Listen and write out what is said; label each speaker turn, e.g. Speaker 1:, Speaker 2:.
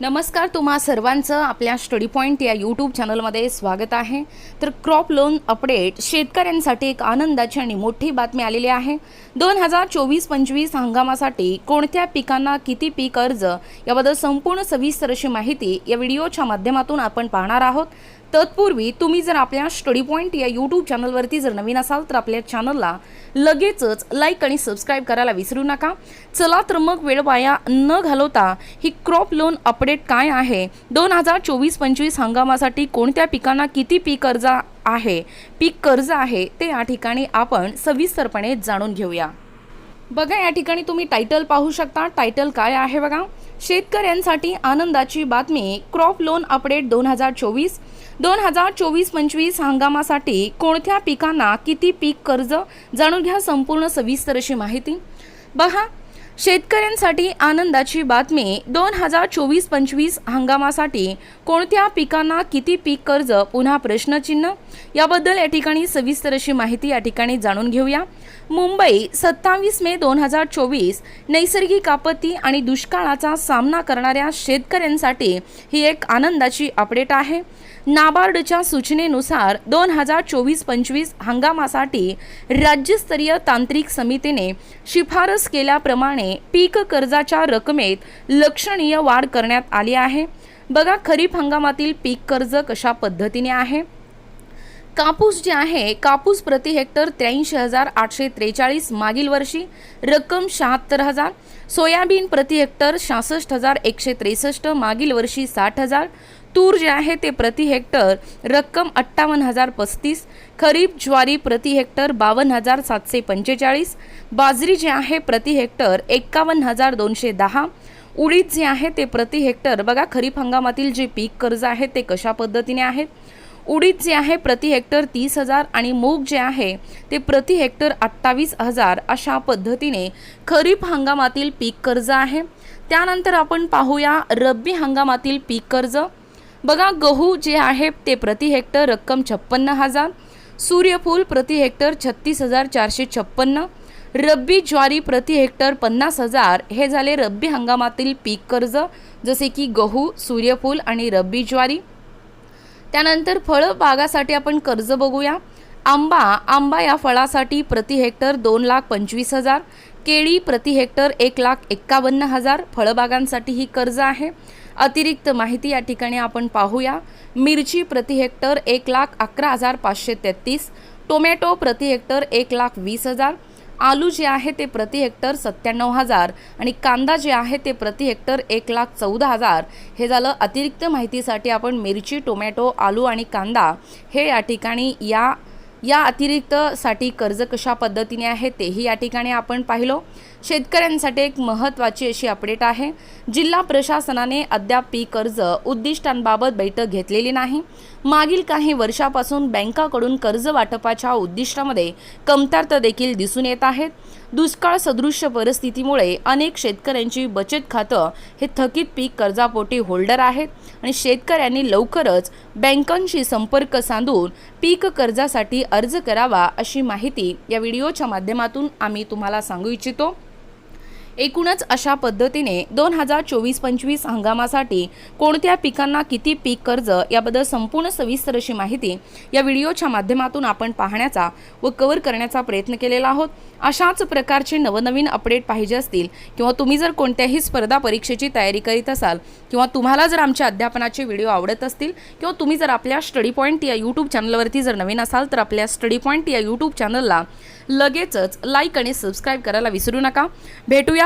Speaker 1: नमस्कार तुम्हा सर्वांचं आपल्या स्टडी पॉईंट या यूट्यूब चॅनलमध्ये स्वागत आहे. तर क्रॉप लोन अपडेट शेतकऱ्यांसाठी एक आनंदाची आणि मोठी बातमी आलेली आहे. दोन हजार चोवीस पंचवीस हंगामासाठी कोणत्या पिकांना किती पीक कर्ज याबद्दल संपूर्ण सविस्तर अशी माहिती या व्हिडिओच्या माध्यमातून आपण पाहणार आहोत. तत्पूर्वी तुम्ही जर आपल्या स्टडी पॉईंट या यूट्यूब चॅनलवरती जर नवीन असाल तर आपल्या चॅनलला लगेचच लाईक आणि सबस्क्राईब करायला विसरू नका. चला तर मग वेळ वाया न घालवता ही क्रॉप लोन अपडेट काय आहे? दोन हजार चोवीस पंचवीस हंगामासाठी कोणत्या पिकांना किती पीक कर्ज आहे? पीक कर्ज आहे ते या ठिकाणी आपण सविस्तरपणे जाणून घेऊया. बघा या ठिकाणी तुम्ही टायटल पाहू शकता. टायटल काय आहे बघा? शेतकऱ्यांसाठी आनंदाची बातमी. क्रॉप लोन अपडेट दोन हजार चोवीस. दोन हजार चोवीस पंचवीस हंगामासाठी कोणत्या पिकांना किती पीक कर्ज? जाणून घ्या संपूर्ण सविस्तर अशी माहिती. बघा शेतकऱ्यांसाठी आनंदाची बातमी दोन हजार चोवीस पंचवीस हंगामासाठी कोणत्या पिकांना किती पीक कर्ज? पुन्हा प्रश्नचिन्ह. याबद्दल या ठिकाणी सविस्तर अशी माहिती या ठिकाणी जाणून घेऊया. मुंबई सत्तावीस मे दोन हजार चोवीस. नैसर्गिक आपत्ती आणि दुष्काळाचा सामना करणाऱ्या शेतकऱ्यांसाठी ही एक आनंदाची अपडेट आहे. नाबार्डच्या सूचनेनुसार दोन हजार चोवीस पंचवीस हंगामासाठी राज्यस्तरीय तांत्रिक समितीने शिफारस केल्याप्रमाणे पीक कर्जाच्या रकमेत लक्षणीय वाढ करण्यात आली आहे. बघा खरीप हंगामातील पीक कर्ज कशा पद्धतीने आहे? कापूस जे आहे कापूस प्रति हेक्टर त्र्याऐंशी हजार आठशे त्रेचाळीस मागील वर्षी रक्कम शहात्तर हजार सोयाबीन प्रति हेक्टर सहासष्ट हजार एकशे त्रेसष्ट मागील वर्षी साठ हजार तूर जे आहे ते प्रति हेक्टर रक्कम अठ्ठावन्न हजार पस्तीस खरीप ज्वारी प्रति हेक्टर बावन्न हजार सातशे पंचेचाळीस बाजरी जे आहे प्रति हेक्टर एक्कावन्न हजार दोनशे दहा उडीद जे आहे ते प्रति हेक्टर बघा खरीप हंगामातील जे पीक कर्ज आहे ते कशा पद्धतीने आहेत उडीद जे आहे प्रति हेक्टर तीस हजार आणि मूग जे आहे ते प्रति हेक्टर अठ्ठावीस हजार अशा पद्धतीने खरीप हंगामातील पीक कर्ज आहे. त्यानंतर आपण पाहूया रब्बी हंगामातील पीक कर्ज. बघा गहू जे आहे ते प्रति हेक्टर रक्कम छप्पन्न हजार सूर्यफूल प्रति हेक्टर छत्तीस हजार चारशे छप्पन्न रब्बी ज्वारी प्रति हेक्टर पन्नास हजार. हे झाले रब्बी हंगामातील पीक कर्ज जसे की गहू सूर्यफूल आणि रब्बी ज्वारी. त्यानंतर फळबागासाठी आपण कर्ज बघूया. आंबा आंबा या फळासाठी प्रति हेक्टर दोन लाख पंचवीस हजार केळी प्रति हेक्टर एक लाख एक्कावन्न हजार फळबागांसाठी ही कर्ज आहे. अतिरिक्त माहिती या ठिकाणी आपण पाहूया. मिरची प्रति हेक्टर एक लाख अकरा हजार पाचशे तेहतीस टोमॅटो प्रति हेक्टर एक लाख वीस हजार आलू जे आहे ते प्रति हेक्टर सत्त्याण्णव हजार आणि कांदा जे आहे ते प्रति हेक्टर एक लाख चौदा हजार. हे झालं अतिरिक्त माहितीसाठी आपण मिरची टोमॅटो आलू आणि कांदा हे या ठिकाणी या या अतिरिक्तसाठी कर्ज कशा पद्धतीने आहे तेही या ठिकाणी आपण पाहिलो. शेतकऱ्यांसाठी एक महत्त्वाची अशी अपडेट आहे. जिल्हा प्रशासनाने अद्याप पीक कर्ज उद्दिष्टांबाबत बैठक घेतलेली नाही. मागील काही वर्षापासून बँकाकडून कर्ज वाटपाच्या उद्दिष्टामध्ये कमतरता देखील दिसून येत आहेत दुष्काळ सदृश्य परिस्थितीमुळे अनेक शेतकऱ्यांची बचत खातं हे थकीत पीक कर्जापोटी होल्डर आहेत आणि शेतकऱ्यांनी लवकरच बँकांशी संपर्क साधून पीक कर्जासाठी अर्ज करावा अशी माहिती या व्हिडिओच्या माध्यमातून आम्ही तुम्हाला सांगू इच्छितो. एकूणच अशा पद्धतीने दोन हजार चोवीस पंचवीस हंगामासाठी कोणत्या पिकांना किती पीक कर्ज याबद्दल संपूर्ण सविस्तर अशी माहिती या व्हिडिओच्या माध्यमातून आपण पाहण्याचा व कव्हर करण्याचा प्रयत्न केलेला आहोत. अशाच प्रकारचे नवनवीन अपडेट पाहिजे असतील किंवा तुम्ही जर कोणत्याही स्पर्धा परीक्षेची तयारी करीत असाल किंवा तुम्हाला जर आमच्या अध्यापनाचे व्हिडिओ आवडत असतील किंवा तुम्ही जर आपल्या स्टडी पॉईंट या यूट्यूब चॅनलवरती जर नवीन असाल तर आपल्या स्टडी पॉईंट या यूट्यूब चॅनलला लगेचच लाईक आणि सबस्क्राईब करायला विसरू नका. भेटूया